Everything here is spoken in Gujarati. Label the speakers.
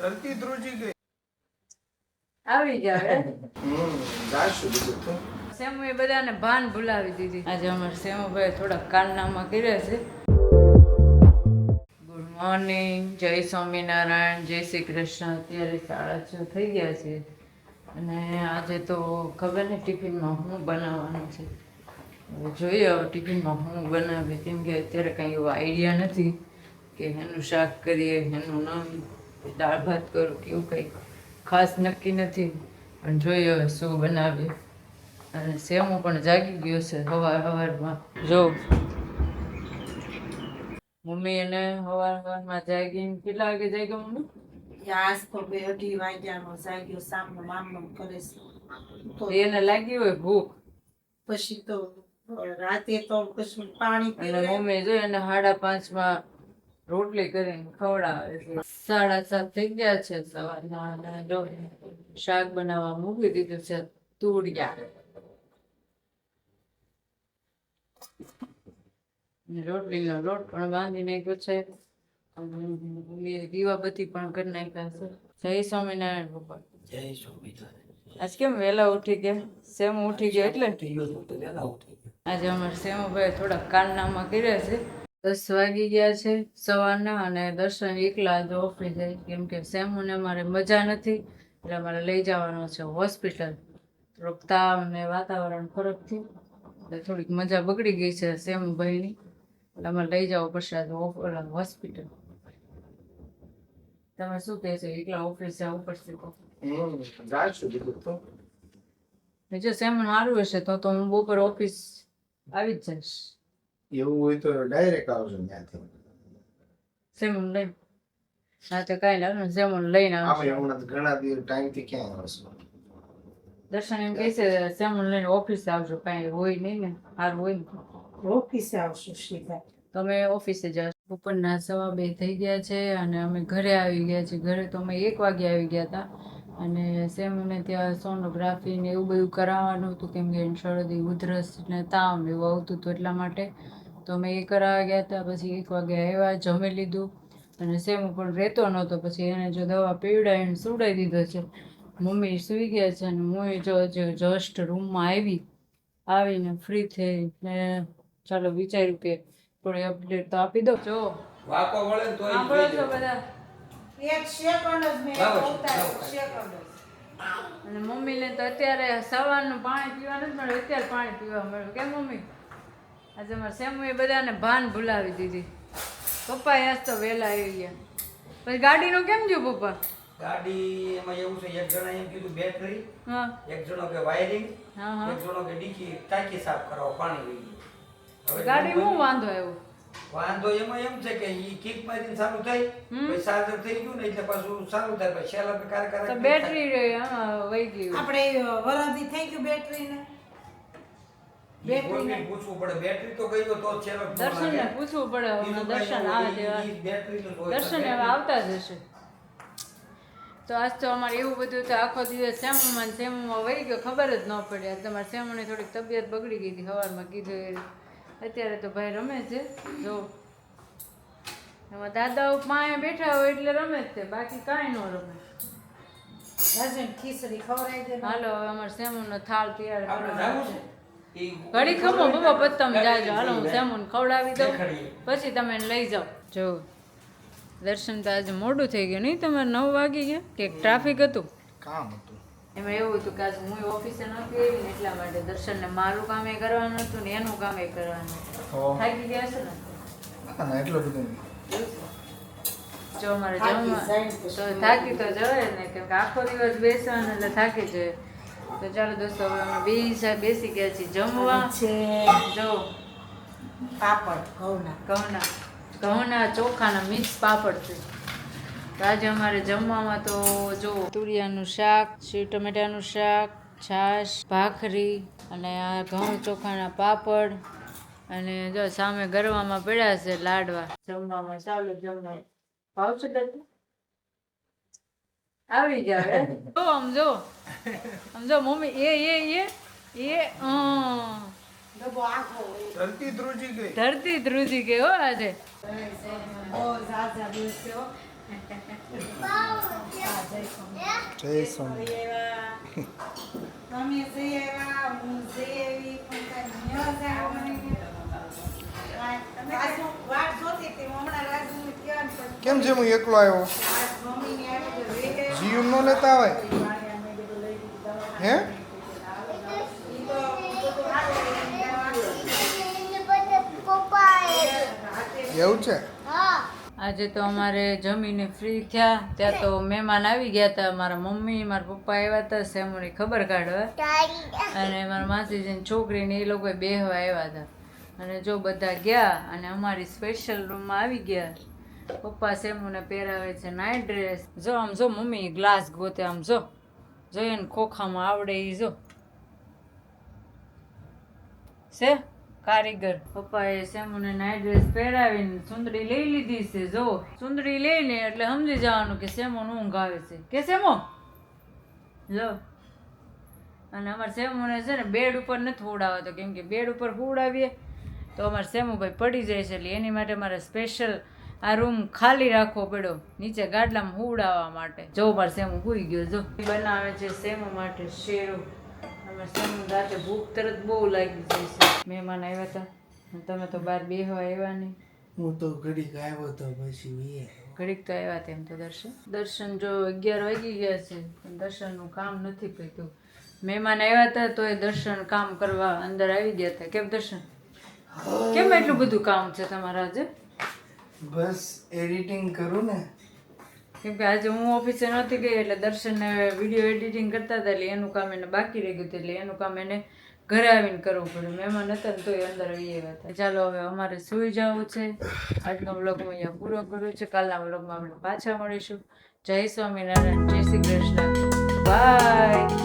Speaker 1: ધરતી ધ્રુજી ગઈ.
Speaker 2: આવી જાવે
Speaker 1: હમ જાશું બીજું તો.
Speaker 2: સેમુ એ બધાને ભાન ભૂલાવી દીધી. આજે અમારે સેમુભાઈ થોડા કાનનામાં કર્યા છે. ગુડ મોર્નિંગ જય સ્વામિનારાયણ જય શ્રી કૃષ્ણ. અત્યારે સાડા છ થઈ ગયા છે. અને આજે તો ખબર નહીં ટિફિનમાં શું બનાવવાનું છે. જોઈએ હવે ટિફિનમાં હું બનાવી. કેમ કે અત્યારે કંઈ એવો આઈડિયા નથી કે એનું શાક કરીએ એનું નામ દાળ ભાત કરું કે એવું કંઈ ખાસ નક્કી નથી. પણ જોઈએ હવે શું બનાવીએ. અને સેમો પણ જાગી ગયો છે સવાર સવારમાં જો. મમ્મી એને સવાર સવારમાં જાગીને કેટલા વાગે જાગ્યો મમ્મી?
Speaker 3: આજ તો બે અઢી વાગ્યાનો જાગ્યો સામનો મામનો કરે છે
Speaker 2: એને લાગી હોય ભૂખ?
Speaker 3: પછી તો રાતે તો કશું પાણી
Speaker 2: અને મમ્મી જો એને સાડા પાંચમાં રોટલી કરીને ખવડાવે છે. સાડા સાત થઈ ગયા છે સવારના શાક બનાવવા મૂકી દીધું છે. તૂડિયા રોટલીનો લોટ પણ બાંધી નાખ્યો છે. દીવાબત્તી પણ કરી નાખ્યા છે. જય સ્વામિનારાયણ ભગવાન.
Speaker 1: જય સ્વામિનારાયણ.
Speaker 2: આજ કેમ વહેલા ઉઠી ગયા? સેમ ઉઠી ગયા એટલે? આજે અમારે સેમુભાઈ થોડા કાનનામાં કર્યા છે. દસ વાગી ગયા છે સવારના અને દર્શન એકલા જ ઓફિસ. જાય કેમ કે સેમુને અમારે મજા નથી એટલે અમારે લઈ જવાનો છે હોસ્પિટલ. થોડોક તાવ ને વાતાવરણ ફરકથી એટલે થોડીક મજા બગડી ગઈ છે સેમ ભાઈની. એટલે અમારે લઈ જવું પડશે આજે હોસ્પિટલ. તમે શું કહેશો એકલા ઓફિસ જવું પડશે તો? જો સેમન સારું હશે તો તો હું બપોર ઓફિસ આવી જ જઈશ.
Speaker 1: એવું હોય તો ડાયરેક્ટ આવજો ત્યાંથી.
Speaker 2: સેમન લઈ. ના તો કાંઈ લાવ સેમન લઈને
Speaker 1: આમે
Speaker 2: આવશે
Speaker 1: હમણાં ઘણા દિવસ ટાઈમથી ક્યાં આવશો?
Speaker 2: દર્શન એમ કહે છે સેમન લઈને ઓફિસે આવજો કાંઈ હોય નહીં ને સારું હોય ને.
Speaker 3: ઓફિસે આવશું સીધા.
Speaker 2: તમે ઓફિસે જાઓ. બપોરના સવા બે થઈ ગયા છે અને અમે ઘરે આવી ગયા છીએ. ઘરે તો અમે એક વાગે આવી ગયા હતા. અને સેમને ત્યાં સોનોગ્રાફી ને એવું બધું કરાવવાનું હતું કેમ કે શરદી ઉધરસ ને તાવ ને એવું આવતું હતું એટલા માટે. તો અમે એ કરાવવા ગયા હતા પછી એક વાગે આવ્યા જમી લીધું અને સેમ પણ રહેતો નહોતો પછી એને જો દવા પીવડાવીને સુવડાવી દીધો છે. મમ્મી સૂઈ ગયા છે અને હું જો જસ્ટ રૂમમાં આવી આવીને ફ્રી થઈ ને ચાલો વિચાર્યું કે થોડી અપડેટ તો આપી દો જો.
Speaker 4: વાકો વળે તો તોય
Speaker 2: સાંભળો છો બધા?
Speaker 3: એક સેકન્ડ જ મેં. સેકન્ડ
Speaker 2: અને મમ્મીને તો અત્યારે સવારનું પાણી પીવાનું જ મળ્યું અત્યારે પાણી પીવા મળ્યું. કેમ મમ્મી? આજે અમારે સેમુએ બધાને ભાન ભૂલાવી દીધી. પપ્પા આજ તો વહેલા આવી ગયા. પછી ગાડીનું કેમ જો પપ્પા?
Speaker 4: ગાડી એમાં એવું છે એક જણા એમ કીધું બેટરી
Speaker 2: હા.
Speaker 4: એક જણો કે વાયરિંગ
Speaker 2: હા હા.
Speaker 4: એક જણો કે ડીકી ટાંકી સાફ કરાવો પાણી લઈ ગયું. હવે
Speaker 2: ગાડી હું વાંધો આવ્યો?
Speaker 4: વાંધો એમાં એમ છે કે ઈ કિક મારીને ચાલુ થાય પછી ચાર્જર થઈ ગયું ને એટલે પાછું ચાલુ થાય પછી શેલા કાર કાર
Speaker 2: બેટરી વહી ગયું.
Speaker 3: આપણે વરદી થઈ ગયું બેટરીને.
Speaker 4: બેટરી પૂછવું પડે. બેટરી તો ગઈ તો છેલ્લો ફોન
Speaker 2: દર્શનને પૂછવું પડે. હમણાં દર્શન આવે તેવા.
Speaker 4: ઈ બેટરીનું જ હોય.
Speaker 2: દર્શન હવે આવતા જ હશે. તો આજ તો અમારે એવું બધું તો આખો દિવસ સેમમાં ને વહી ગયો. ખબર જ ન પડી. આજ તમારે સેમની થોડીક તબિયત બગડી ગઈ હતી. સવારમાં કીધું એ અત્યારે તો ભાઈ રમે છે. જો. એમાં દાદાઓ પાસે બેઠા હોય એટલે રમે જ તે. બાકી કાંઈ ન રમે. હાલો હવે અમારે સેમનો થાળ તૈયાર કરવાનો છે? ઘડી ખમો બાબા પત્તમ જાજો. હાલો હું સેમોન ખવડાવી દઉં. પછી તમે એને લઈ જાઓ. જો દર્શન તો આજે મોડું થઈ ગયું. નહીં તમારે નવ વાગી ગયા? કે ટ્રાફિક હતું?
Speaker 1: કામ હતું.
Speaker 2: એમાં એવું હતું કે આજે હું ઓફિસે નથી આવી ને એટલા માટે દર્શનને મારું કામ એ કરવાનું હતું ને એનું કામ એ કરવાનું થાકી ગયા છે ને?
Speaker 1: એટલું બધું?
Speaker 2: જો અમારે
Speaker 3: થાકી
Speaker 2: જમવા તો થાકી તો જવાય જ ને કેમ કે આખો દિવસ બેસવાનું એટલે થાકી જાય. તો ચાલો દોસ્તો હવે અમે બે બેસી ગયા છીએ જમવા.
Speaker 3: છે
Speaker 2: જો.
Speaker 3: પાપડ ઘઉંના.
Speaker 2: ઘઉંના. ઘઉંના ચોખાના મિક્સ પાપડ છે. તો આજે અમારે જમવામાં તો જો તુરિયાનું શાક સેવ ટમેટાનું શાક છાશ ભાખરી અને આ ઘઉં ચોખાના પાપડ અને જો સામે ગરવામાં પડ્યા છે લાડવા. જમવામાં ચાલો જમવા ભાવ છે દાદા આવી જાવ તો આમ જો. આમ જો મમ્મી એ એ એ એ.
Speaker 1: ધરતી ધ્રુજી ગઈ.
Speaker 2: ધરતી ધ્રુજી ગઈ હો આજે.
Speaker 1: જય સ્વામી.
Speaker 3: તમે જઈ આવ્યા, હું જઈ આવી,
Speaker 1: કેમ છે હું એકલો આવ્યો? જીવ નો લેતા હોય? હે. એવું છે?
Speaker 2: આજે તો અમારે જમીને ફ્રી થયા. ત્યાં તો મહેમાન આવી ગયા હતા. મારા મમ્મી, મારા પપ્પા આવ્યા હતા. સેમોની ખબર કાઢવા અને મારા માસીજીની છોકરીને એ લોકો બેહવા આવ્યા હતા. અને જો બધા ગયા અને અમારી સ્પેશિયલ રૂમમાં આવી ગયા. પપ્પા સેમુને પહેરાવે છે નાઇટ ડ્રેસ જો આમ જો મમ્મી ગ્લાસ ગોતે આમ જો. જો ખોખામાં આવડે એ જો. છે? કારીગર. પપ્પાએ સેમુને નાઇટ ડ્રેસ પહેરાવીને સુંદરી લઈ લીધી છે, જો. સુંદરી લઈને એટલે સમજી જવાનું કે સેમોન ઊંઘ આવે છે. કે સેમો? જો અને અમારે સેમુને છે ને બેડ ઉપર નથી ઉડાવતો કેમ કે બેડ ઉપર ઉડાવીએ તો અમારે સેમુભાઈ પડી જાય છે, એટલે એની માટે મારે સ્પેશિયલ આ રૂમ ખાલી રાખવો પડ્યો. નીચે ગાડલામાં હુવડાવવા માટે. જો મારે સેમ હુઈ ગયો જો. બનાવે છે સેમુ માટે શેરો. અમે સેમુ રાતે ભૂખ તરત બહુ લાગી જાય છે. મહેમાન આવ્યા હતા. તમે તો બહાર બેહવા આવ્યા નહીં.
Speaker 5: હું તો ઘડીક આવ્યો તો પછી
Speaker 2: ઘડીક તો આવ્યા તેમ તો દર્શન. દર્શન જો અગિયાર વાગી ગયા છે દર્શનનું કામ નથી પત્યું મહેમાન આવ્યા હતા તો એ દર્શન કામ કરવા અંદર આવી ગયા હતા. કેમ દર્શન? કેમ એટલું બધું કામ છે તમારા આજે
Speaker 5: બસ એડિટિંગ કરું ને.
Speaker 2: કેમ કે આજે હું ઓફિસે નહોતી ગઈ એટલે દર્શનને વીડિયો એડિટિંગ કરતા હતા એટલે એનું કામ એને બાકી રહી ગયું હતું એટલે એનું કામ એને ઘરે આવીને કરવું પડ્યું. મહેમાન હતા ને તોય અંદર આવી હતા. ચાલો હવે અમારે સુઈ જવું છે. આજનો બ્લોગ હું અહીંયા પૂરો કરું છું. કાલના બ્લોગમાં આપણે પાછા મળીશું. જય સ્વામિનારાયણ, જય શ્રી કૃષ્ણ. બાય